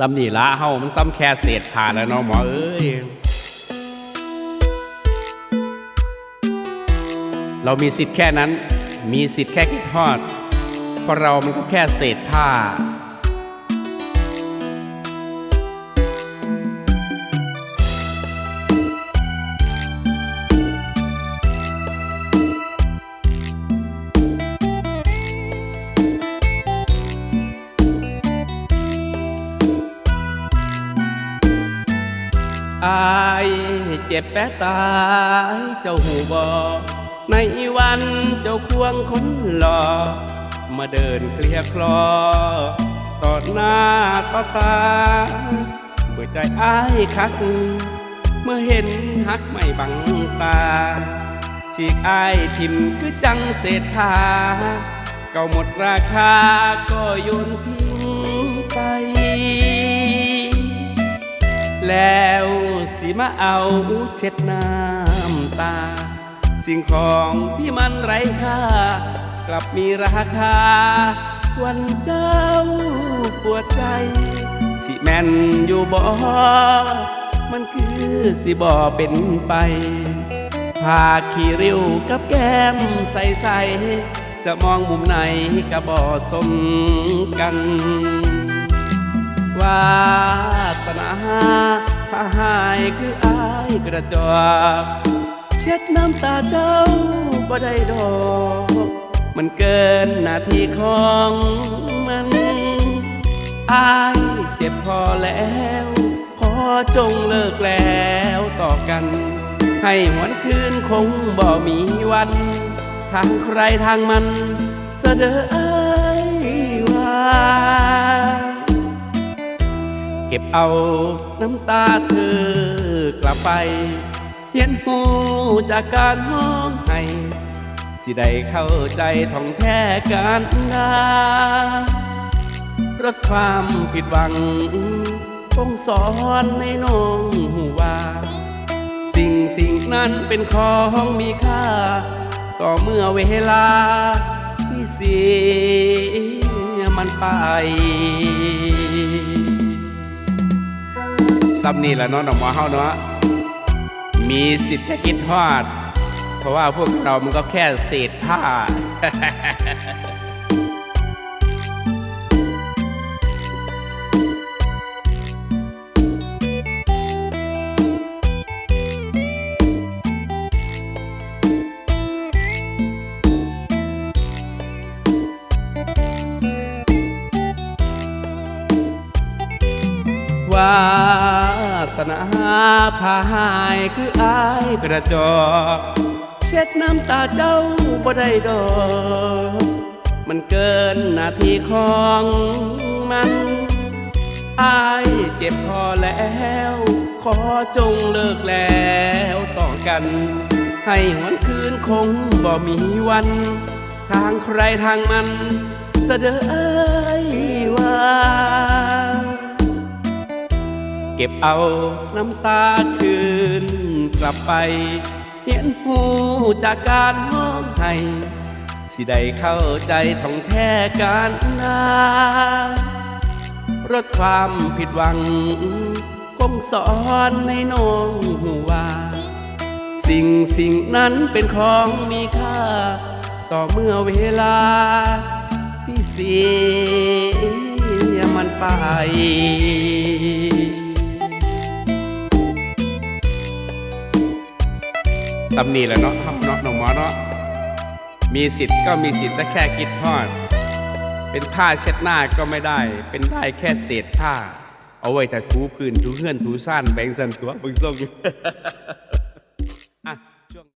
ซ้ำนี่ละเฮามันซ้ำแค่เศษผ่าแล้วเนาะหมอเอ้ย เรามีสิทธิ์แค่นั้น มีสิทธิ์แค่คิดทอด เพราะเรามันก็แค่เศษผ้า อายเจ็บแปะตายเจ้าหูบอในวันเจ้าควงคนหล่อมาเดินเคลียคลอ ต่อหน้าต่อตาเมื่อใจอายคัก เมื่อเห็นฮักไม่บังตา ฉีกอายทิมคือจังเศษผ้าเก่าหมดราคาก็โยนทิ้งไป แล้ว สิมาเอาเช็ดน้ำตา สิ่งของที่มันไร้ค่ากลับมีราคา วันเจ้าปวดใจ สิแม่นอยู่บ่มันคือสิบ่เป็นไปพาขี่ริ้วกับแก้มใสใสๆจะมองมุมไหนก็บ่สมกันวาสนา คืออายกระจอกเช็ดน้ำตาเจ้าบ่ได้ดอก มันเกินหน้าที่ของมันอายเจ็บพอแล้ว ขอจงเลิกแล้วต่อกัน ให้หวนคืนคงบ่มีวัน ทางใครทางมันเสดอเอ้ยว่า เก็บเอาน้ำตาเธอกลับไปเห็นหูจากการห้องให้สิได้เข้าใจท่องแท้การงานลดความผิดหวังคงสอนในน้องหูว่า สิ่งสิ่งนั้นเป็นของมีค่า ต่อเมื่อเวลาที่เสียมันไป ซ้ำนี่แหละเนาะหนอหมอเฮาเนาะมีสิทธิ์แค่คิดทอด เพราะว่าพวกเรามันก็แค่เศษผ้าวา สนาพาหายคืออายกระจอกเช็ดน้ำตาเจ้าบ่ได้ดอก มันเกินหน้าที่ของมันอายเจ็บพอแล้ว ขอจงเลิกแล้วต่อกัน ให้หวนคืนคงบ่มีวัน ทางใครทางมันเสดอเอ้ยว่า เก็บเอาน้ำตาคืนกลับไป เห็นหูจากการห้องไห้สิได้เข้าใจท่องแท้การนาลดความผิดหวังคงสอนในน้องหูว่าสิ่งสิ่งนั้นเป็นของมีค่า ต่อเมื่อเวลา ที่เสียมันไป สำนีแหล้วเนาะครับเนาะน้องหมอเนาะมีสิทธิ์ก็มีสิทธิ์แต่แค่คิดพอด เป็นผ้าเช็ดหน้าก็ไม่ได้ เป็นได้แค่เศษผ้า เอาไว้แต่ถูพื้นถูเฮือนถูซ่านแบ่งสันตัวบึงส่ง